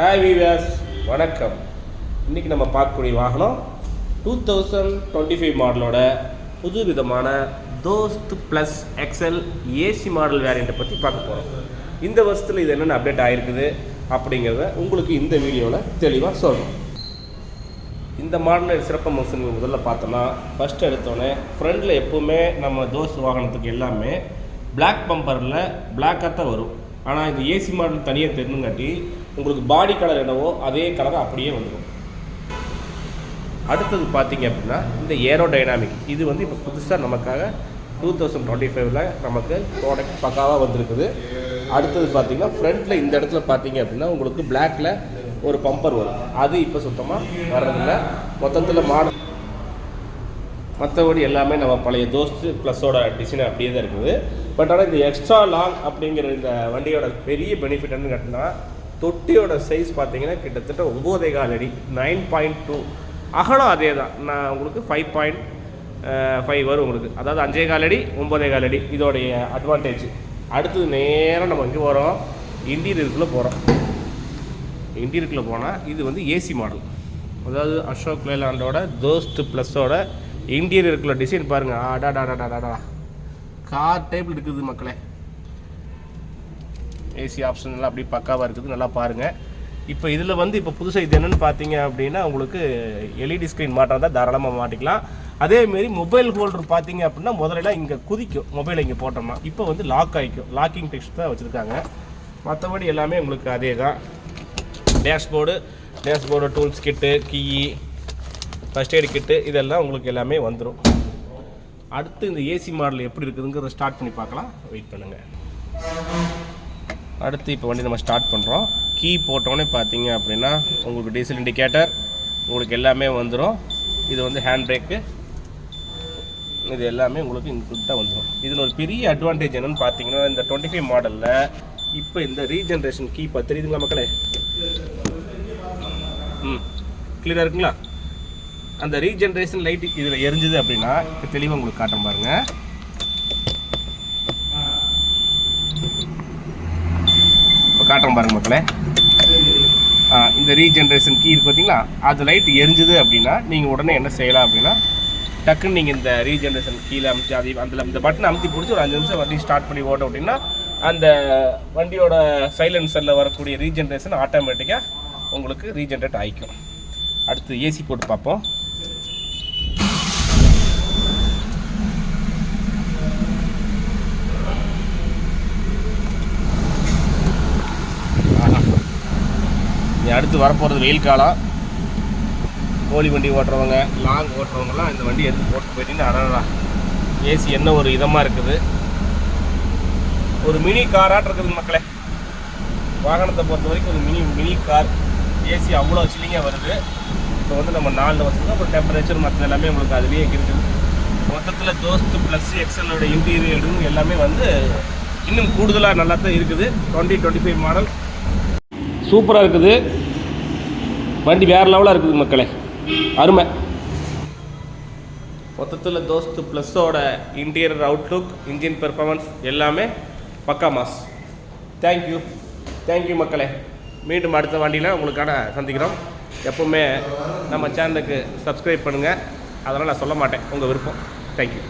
Hi viewers வணக்கம். இன்றைக்கி நம்ம பார்க்கக்கூடிய வாகனம் டூ தௌசண்ட் டுவெண்ட்டி ஃபைவ் மாடலோட புது விதமான Dost plus XL AC model வேரியண்ட்டை பற்றி பார்க்க போகிறோம் இந்த வருஷத்தில் இது என்னென்ன அப்டேட் ஆகிருக்குது அப்படிங்கிறத உங்களுக்கு இந்த வீடியோவில் தெளிவாக சொல்கிறோம் இந்த மாடலில் சிறப்பு மோசன் முதல்ல பார்த்தோம்னா ஃபஸ்ட் எடுத்தோடனே ஃப்ரண்டில் எப்போவுமே நம்ம தோஸ் வாகனத்துக்கு எல்லாமே பிளாக் பம்பரில் பிளாக்காக தான் வரும். ஆனால் இந்த ஏசி மாடல் தனியாக தெரிஞ்சுங்காட்டி உங்களுக்கு பாடி கலர் என்னவோ அதே கலர் அப்படியே வந்துடும் அடுத்தது பார்த்தீங்க அப்படின்னா இந்த ஏரோ டைனாமிக் இது வந்து இப்போ புதுசாக நமக்காக டூ தௌசண்ட் டுவெண்ட்டி ஃபைவ்ல நமக்கு ப்ராடக்ட் பக்காவாக வந்திருக்குது. அடுத்தது பார்த்தீங்கன்னா ஃப்ரண்ட்டில் இந்த இடத்துல பார்த்தீங்க அப்படின்னா உங்களுக்கு பிளாக்ல ஒரு பம்பர் வரும். அது இப்போ சுத்தமாக வர்றதில்ல. மொத்தத்தில் மாடல் மற்றபடி எல்லாமே நம்ம பழைய தோஸ்து ப்ளஸோட டிசைன் அப்படியே தான் இருக்குது. பட் ஆனால் இந்த எக்ஸ்ட்ரா லாங் அப்படிங்கிற இந்த வண்டியோட பெரிய பெனிஃபிட் என்னன்னு கேட்டிங்கன்னா தொட்டியோட சைஸ் பார்த்தீங்கன்னா கிட்டத்தட்ட ஒம்போதே கால் அடி. நைன் பாயிண்ட் டூ அகலம் அதே தான் நான் உங்களுக்கு ஃபைவ் பாயிண்ட் ஃபைவ் வரும் உங்களுக்கு. அதாவது அஞ்சே கால் அடி ஒம்போதே கால் அடி. இதோடைய அட்வான்டேஜ் அடுத்தது நேராக நம்ம இங்கே போகிறோம் இன்டீரியருக்குள்ளே போகிறோம் இன்டீரியருக்குள்ளே போனால் இது வந்து ஏசி மாடல் அதாவது அசோக் லேலாண்டோட தோஸ்ட் ப்ளஸோட இன்டீரியருக்குள்ள டிசைன் பாருங்கள் ஆடாடாடாடாடா கார் டைப்பில் இருக்குது மக்களே. ஏசி ஆப்ஷன் எல்லாம் அப்படியே பக்காவாக இருக்குது நல்லா பாருங்கள் இப்போ இதில் வந்து இப்போ புதுசாக இது என்னென்னு பார்த்தீங்க அப்படின்னா உங்களுக்கு எல்இடி ஸ்க்ரீன் மாற்றம் தான் தாராளமாக மாட்டிக்கலாம். அதேமாரி மொபைல் ஹோல்டர் பார்த்தீங்க அப்படின்னா முதல்ல இங்கே குதிக்கும் மொபைலை இங்கே போட்டோம்னா. இப்போ வந்து லாக் ஆகிக்கும் லாக்கிங் டெக்ஸ்ட் தான் வச்சுருக்காங்க. மற்றபடி எல்லாமே உங்களுக்கு அதே தான் dashboard dashboard tools kit key first aid kit இதெல்லாம் உங்களுக்கு எல்லாமே வந்துடும் அடுத்து இந்த ஏசி மாடல் எப்படி இருக்குதுங்கிறத ஸ்டார்ட் பண்ணி பார்க்கலாம். வெயிட் பண்ணுங்கள் அடுத்து இப்போ வண்டி நம்ம ஸ்டார்ட் பண்ணுறோம் கீ போட்டோன்னே பார்த்தீங்க அப்படின்னா உங்களுக்கு டீசல் இண்டிகேட்டர் உங்களுக்கு எல்லாமே வந்துடும் இது வந்து ஹேண்ட் பிரேக்கு இது எல்லாமே உங்களுக்கு இன்க்ளூட்டாக வந்துடும் இதில் ஒரு பெரிய அட்வான்டேஜ் என்னென்னு பார்த்தீங்கன்னா இந்த டுவெண்ட்டி ஃபைவ் மாடலில் இப்போ இந்த ரீஜென்ரேஷன் கீ இப்போ தெரியுதுங்களா மக்களே? ம். கிளியராக இருக்குங்களா? அந்த ரீஜென்ரேஷன் லைட் இதில் எரிஞ்சுது அப்படின்னா இப்போ தெளிவாக உங்களுக்கு காட்டுறேன் பாருங்கள் காட்டுறேன் பாருங்க மக்களே. இந்த ரீஜென்ரேஷன் கீ இருக்கு பார்த்தீங்களா அது லைட் எரிஞ்சுது அப்படின்னா நீங்கள் உடனே என்ன செய்யலாம் அப்படின்னா டக்குன்னு நீங்கள் இந்த ரீஜென்ரேஷன் கீழே அமுத்தி அது அந்த இந்த பட்டனை அமுத்தி பிடிச்சி ஒரு அஞ்சு நிமிஷம் வண்டி ஸ்டார்ட் பண்ணி ஓட்டோம் அப்படின்னா அந்த வண்டியோட சைலன்சரில் வரக்கூடிய ரீஜென்ரேஷன் ஆட்டோமேட்டிக்காக உங்களுக்கு ரீஜென்ரேட் ஆகிக்கும் அடுத்து ஏசி போட்டு பார்ப்போம். அடுத்து வரப்போகிறது வெயில் காலம். கோழி வண்டி ஓட்டுறவங்க லாங் ஓட்டுறவங்கலாம் இந்த வண்டி எடுத்து போட்டு போயிட்டீங்கன்னா அடடா. ஏசி என்ன ஒரு இதமாக இருக்குது. ஒரு மினி காராட்டு இருக்குது மக்களே. வாகனத்தை பொறுத்த வரைக்கும் ஒரு மினி மினி கார். ஏசி அவ்வளோ சில்லிங்காக வருது. இப்போ வந்து நம்ம நாலு வருஷத்துக்கு அப்புறம் டெம்பரேச்சர் மற்ற எல்லாமே உங்களுக்கு அதுலேயே இருக்குது. மொத்தத்தில் தோஸ்து ப்ளஸ் எக்ஸலோட இன்டீரியரும் எல்லாமே வந்து இன்னும் கூடுதலாக நல்லா தான் இருக்குது. டுவெண்ட்டி டுவெண்ட்டி ஃபைவ் மாடல் சூப்பராக இருக்குது. வண்டி வேறு லெவலாக இருக்குது மக்களே. அருமை. மொத்தத்தில் தோஸ்து ப்ளஸ்ஸோட இன்டீரியர் அவுட்லுக் இன்ஜின் பெர்ஃபார்மன்ஸ் எல்லாமே பக்கா மாஸ். தேங்க்யூ தேங்க்யூ மக்களே. மீண்டும் அடுத்த வண்டியில் உங்களுக்கான சந்திக்கிறோம். எப்போவுமே நம்ம சேனலுக்கு சப்ஸ்கிரைப் பண்ணுங்கள் அதெல்லாம் நான் சொல்ல மாட்டேன். உங்கள் விருப்பம். தேங்க்யூ